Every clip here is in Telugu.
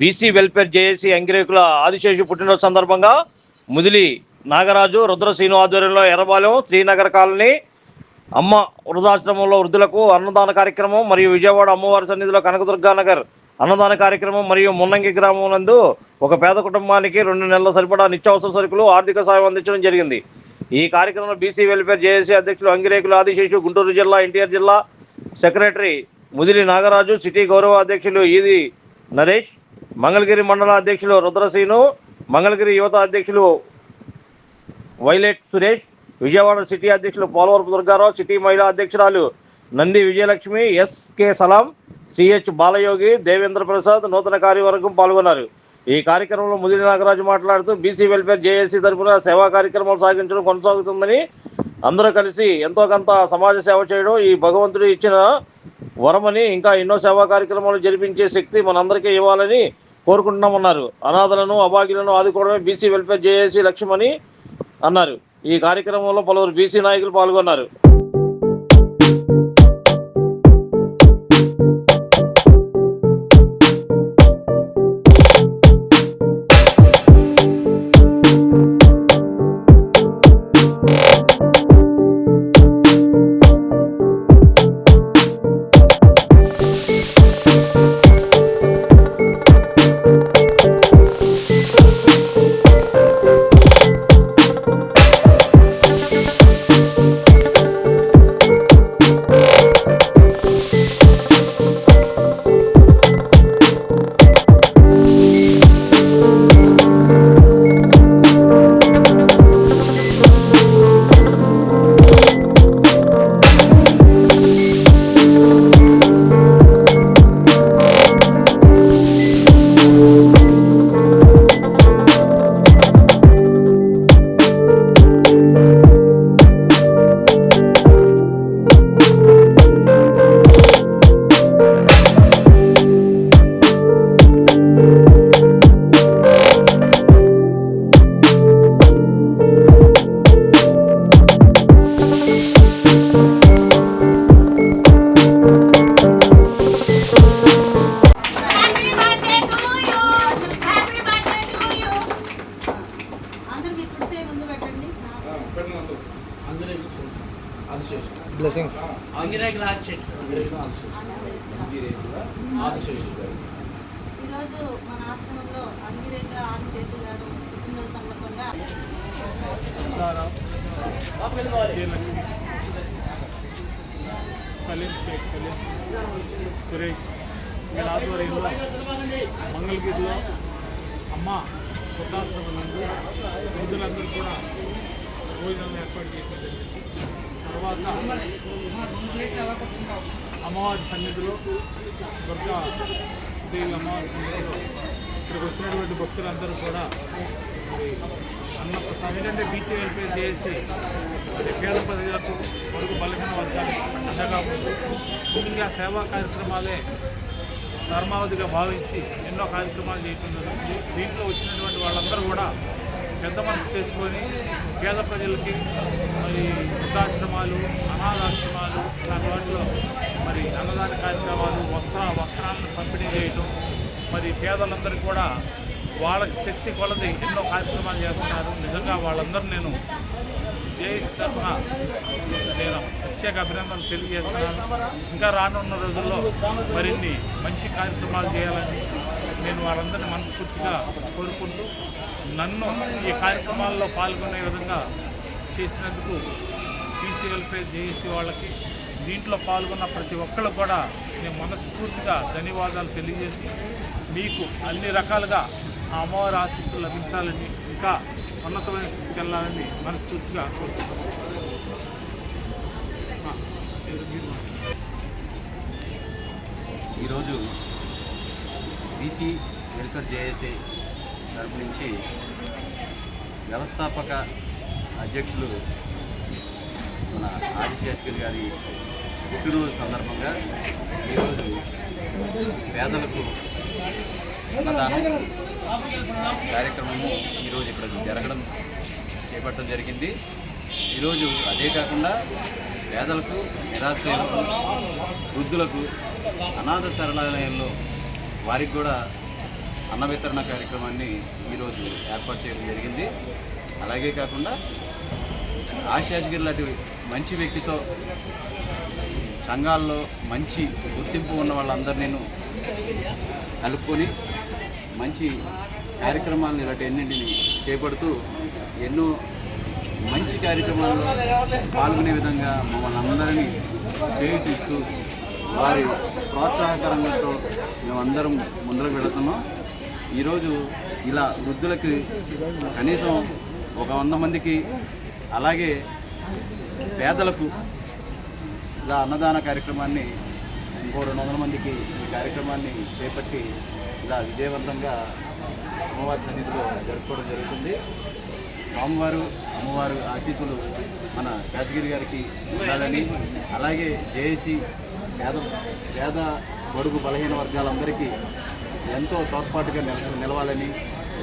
BC welfare JAC Angirekula Adiseshu పుట్టినరోజు సందర్భంగా ముదిలి నాగరాజు రుద్రశ్రీను ఆధ్వర్యంలో ఎర్రబాలెం శ్రీనగర్ కాలనీ అమ్మ వృద్ధాశ్రమంలో వృద్ధులకు అన్నదాన కార్యక్రమం మరియు విజయవాడ అమ్మవారి సన్నిధిలో కనకదుర్గా నగర్ అన్నదాన కార్యక్రమం మరియు మున్నంగి గ్రామం నందు ఒక పేద కుటుంబానికి రెండు నెలల సరిపడా నిత్యావసర సరుకులు ఆర్థిక సాయం అందించడం జరిగింది. ఈ కార్యక్రమంలో బీసీ వెల్ఫేర్ జేఏసీ అధ్యక్షులు అంగిరేకులు ఆదిశేషు గుంటూరు జిల్లా ఎన్టీఆర్ జిల్లా సెక్రటరీ ముదిలి నాగరాజు సిటీ గౌరవ అధ్యక్షులు ఈది నరేష్ మంగళగిరి మండల అధ్యక్షులు రుద్రసీను మంగళగిరి యువత అధ్యక్షులు వైలెట్ సురేష్ విజయవాడ సిటీ అధ్యక్షులు పోలవరపు దుర్గారావు సిటీ మహిళా అధ్యక్షురాలు Nandi Vijayalakshmi S K Salam C H Balayogi Devendra Prasad నూతన కార్యవర్గం పాల్గొన్నారు. ఈ కార్యక్రమంలో ముదిరి నాగరాజు మాట్లాడుతూ బీసీ వెల్ఫేర్ జేఏసీ తరఫున సేవా కార్యక్రమాలు సాగించడం కొనసాగుతుందని అందరూ కలిసి ఎంతో కొంత సమాజ సేవ చేయడం ఈ భగవంతుడు ఇచ్చిన వరమని ఇంకా ఎన్నో సేవా కార్యక్రమాలు జరిపించే శక్తి మనందరికీ ఇవ్వాలని కోరుకుంటున్నామన్నారు. అనాథలను అభాగ్యులను ఆదుకోవడమే బీసీ వెల్ఫేర్ జేఏసీ లక్ష్యమని అన్నారు. ఈ కార్యక్రమంలో పలువురు బీసీ నాయకులు పాల్గొన్నారు. బ్లెస్సింగ్స్ ఈరోజు మన ఆశ్రమంలో అంగిరేఖ ఆదిశేషు గారు పుట్టినరోజు సందర్భంగా సలీం షేక్ సలీం సురేష్ వీళ్ళ ఆధ్వర్యంలో మంగళగిరిలో అమ్మ వృద్ధాశ్రమం నందు వృద్ధులందరూ కూడా భోజనం ఏర్పాటు చేయడం జరిగింది తర్వాత అమ్మవారి సన్నిధిలో దుర్గా దేవి అమ్మవారి సన్నిధిలో ఇక్కడికి వచ్చినటువంటి భక్తులందరూ కూడా మరి అన్నప్రసాదం ఏంటంటే బీసీ వెల్ఫేర్ చేసి అది పేద ప్రజలకు వరకు బలహీన వర్గాలకు అండగా ఉంది ముఖ్యంగా సేవా కార్యక్రమాలే ధర్మావధిగా భావించి ఎన్నో కార్యక్రమాలు చేయటం జరుగుతుంది. దీంట్లో వచ్చినటువంటి వాళ్ళందరూ కూడా పెద్ద మనసు చేసుకొని పేద ప్రజలకి మరి వృద్ధాశ్రమాలు అనాథాశ్రమాలు ఇలాంటి వాటిలో మరి అన్నదాన కార్యక్రమాలు వస్త్ర వస్త్రాలను పంపిణీ చేయటం మరి పేదలందరూ కూడా వాళ్ళకి శక్తి కొలది ఎన్నో కార్యక్రమాలు చేస్తున్నారు. నిజంగా వాళ్ళందరూ నేను జేఎస్ తరఫున నేను ప్రత్యేక అభినందనలు తెలియజేస్తున్నాను. ఇంకా రానున్న రోజుల్లో మరిన్ని మంచి కార్యక్రమాలు చేయాలని నేను వాళ్ళందరినీ మనస్ఫూర్తిగా కోరుకుంటూ నన్ను ఈ కార్యక్రమాల్లో పాల్గొనే విధంగా చేసినందుకు బీసీ వెల్ఫేర్ జేఏసీ వాళ్ళకి దీంట్లో పాల్గొన్న ప్రతి ఒక్కళ్ళు కూడా నేను మనస్ఫూర్తిగా ధన్యవాదాలు తెలియజేసి మీకు అన్ని రకాలుగా ఆ అమ్మవారి ఆశీస్సులు లభించాలని ఇంకా ఉన్నతమైన స్థితికి వెళ్ళాలని మనస్ఫూర్తిగా కోరుకుంటున్నాను. ఈరోజు బీసీ వెల్ఫేర్ జేఏసీ తరపు నుంచి వ్యవస్థాపక అధ్యక్షులు మన ఆదిశేషగిరి గారి పుట్టినరోజు సందర్భంగా ఈరోజు పేదలకు అన్నదానం కార్యక్రమము ఈరోజు ఇక్కడ జరగడం చేపట్టడం జరిగింది. ఈరోజు అదే కాకుండా పేదలకు నిరాశ్రయులకు వృద్ధులకు అనాథ శరణాలయంలో వారికి కూడా అన్న వితరణ కార్యక్రమాన్ని ఈరోజు ఏర్పాటు చేయడం జరిగింది. అలాగే కాకుండా ఆశాజ్గిరి లాంటి మంచి వ్యక్తితో సంఘాల్లో మంచి గుర్తింపు ఉన్న వాళ్ళందరినీ కలుపుకొని మంచి కార్యక్రమాలను ఇలాంటి ఎన్నింటిని చేపడుతూ ఎన్నో మంచి కార్యక్రమాల్లో పాల్గొనే విధంగా మమ్మల్ని అందరినీ చేయూతిస్తూ వారి ప్రోత్సాహకరంతో మేమందరం ముందరకు వెళుతున్నాం. ఈరోజు ఇలా వృద్ధులకి కనీసం ఒక వంద మందికి అలాగే పేదలకు ఇలా అన్నదాన కార్యక్రమాన్ని ఇంకో రెండు వందల మందికి ఈ కార్యక్రమాన్ని చేపట్టి ఇలా విజయవంతంగా అమ్మవారి సన్నిధిలో జరుపుకోవడం జరుగుతుంది. స్వామివారు అమ్మవారు ఆశీస్సులు మన శాసగిరి గారికి ఉండాలని అలాగే జేఏసీ పేద పేద బడుగు బలహీన వర్గాలందరికీ ఎంతో తోడ్పాటుగా నిల నిలవాలని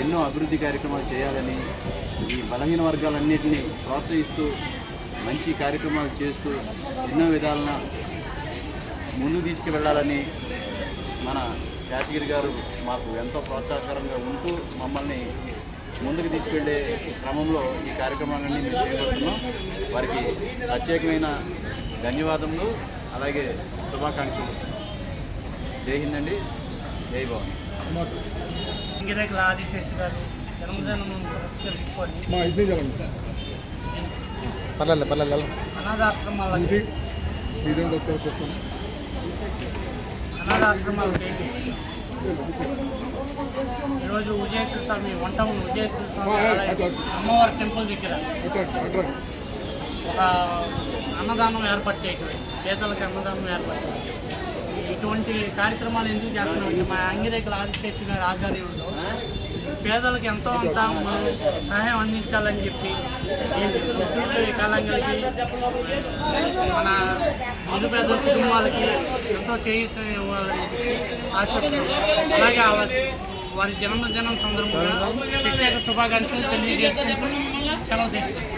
ఎన్నో అభివృద్ధి కార్యక్రమాలు చేయాలని ఈ బలహీన వర్గాలన్నింటినీ ప్రోత్సహిస్తూ మంచి కార్యక్రమాలు చేస్తూ ఎన్నో విధాలన ముందుకు తీసుకువెళ్ళాలని మన శాసగిరి గారు మాకు ఎంతో ప్రోత్సాహకరంగా ఉంటూ మమ్మల్ని ముందుకు తీసుకెళ్ళే క్రమంలో ఈ కార్యక్రమాలన్నీ మేము చేపడుతున్నాం. వారికి ప్రత్యేకమైన ధన్యవాదములు. అలాగే శుభాకాంక్షలు. జై హింద్ అండి. జై భవన్. గిరేకుల ఆదిశేష్ గారు జన్మదినం పురస్కరించుకొని పర్లేదు పర్లేదు అనాథాశ్రమాలకి. అనాథాశ్రమాలకి. ఈరోజు విజయేశ్వర స్వామి వన్ టౌన్ విజయేశ్వర స్వామి అమ్మవారి టెంపుల్ దగ్గర. ఒక అన్నదానం ఏర్పాటు చేయటం పేదలకు అన్నదానం ఏర్పాటు ఇటువంటి కార్యక్రమాలు ఎందుకు చేస్తున్నామంటే మా అంగిరేకుల ఆదిశేషు గారి ఆధ్వర్యంలో పేదలకు ఎంతో అంత మనం సహాయం అందించాలని చెప్పి కాలం కలిగి వికలాంగులకి మన నిరుపేద కుటుంబాలకి ఎంతో చేయూత ఇవ్వాలని ఆశిస్తున్నాం. అలాగే వారి జన్మదినం సందర్భంగా ప్రత్యేక శుభాకాంక్షలు తెలియజేసుకుంటూ సెలవు తీసుకుంటాం